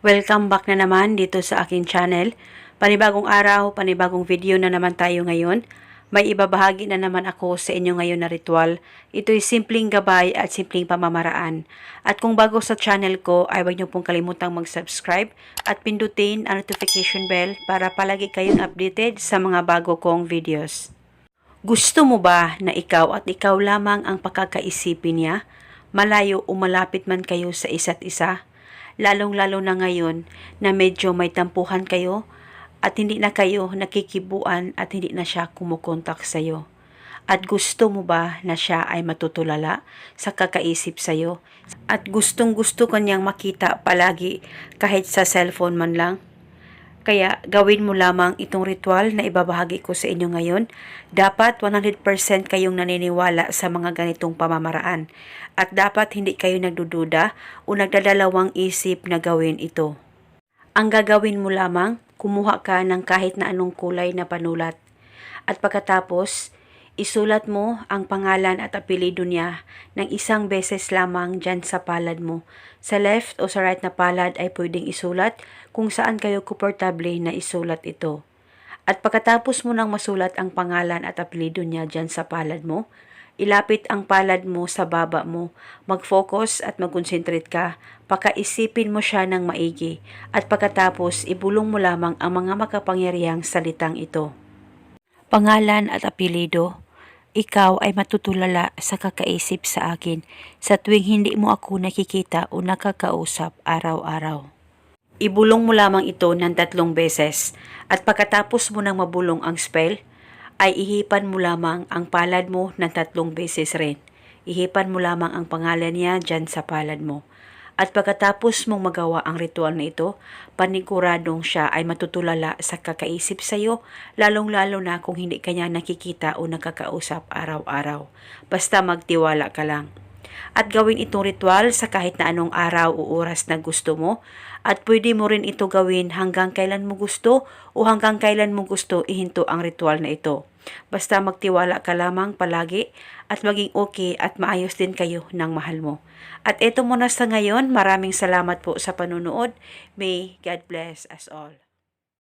Welcome back na naman dito sa aking channel. Panibagong araw, panibagong video na naman tayo ngayon. May ibabahagi na naman ako sa inyo ngayon na ritual. Ito'y simpleng gabay at simpleng pamamaraan. At kung bago sa channel ko, ay huwag niyo pong kalimutang mag-subscribe at pindutin ang notification bell para palagi kayong updated sa mga bago kong videos. Gusto mo ba na ikaw at ikaw lamang ang pakakaisipin niya? Malayo o malapit man kayo sa isa't isa? Lalong-lalo na ngayon na medyo may tampuhan kayo at hindi na kayo nakikibuan at hindi na siya kumukontak sa'yo. At gusto mo ba na siya ay matutulala sa kakaisip sa'yo? At gustong gusto kanyang makita palagi kahit sa cellphone man lang? Kaya gawin mo lamang itong ritual na ibabahagi ko sa inyo ngayon. Dapat 100% kayong naniniwala sa mga ganitong pamamaraan. At dapat hindi kayo nagdududa o nagdadalawang isip na gawin ito. Ang gagawin mo lamang, kumuha ka ng kahit na anong kulay na panulat. At pagkatapos, isulat mo ang pangalan at apelido niya ng isang beses lamang dyan sa palad mo. Sa left o sa right na palad ay pwedeng isulat kung saan kayo komportable na isulat ito. At pagkatapos mo nang masulat ang pangalan at apelido niya dyan sa palad mo, ilapit ang palad mo sa baba mo, mag-focus at mag-concentrate ka, pakaisipin mo siya ng maigi, at pagkatapos ibulong mo lamang ang mga makapangyarihang salitang ito. Pangalan at apelido, ikaw ay matutulala sa kakaisip sa akin sa tuwing hindi mo ako nakikita o nakakausap araw-araw. Ibulong mo lamang ito ng tatlong beses at pagkatapos mo nang mabulong ang spell, ay ihipan mo lamang ang palad mo ng tatlong beses rin. Ihipan mo lamang ang pangalan niya dyan sa palad mo. At pagkatapos mong magawa ang ritual na ito, paniguradong siya ay matutulala sa kakaisip sa iyo, lalong-lalo na kung hindi kanya nakikita o nakakausap araw-araw. Basta magtiwala ka lang. At gawin itong ritual sa kahit na anong araw o oras na gusto mo, at pwede mo rin ito gawin hanggang kailan mo gusto o hanggang kailan mo gusto ihinto ang ritual na ito. Basta magtiwala ka lamang palagi at maging okay at maayos din kayo ng mahal mo. At eto muna sa ngayon, maraming salamat po sa panunood. May God bless us all.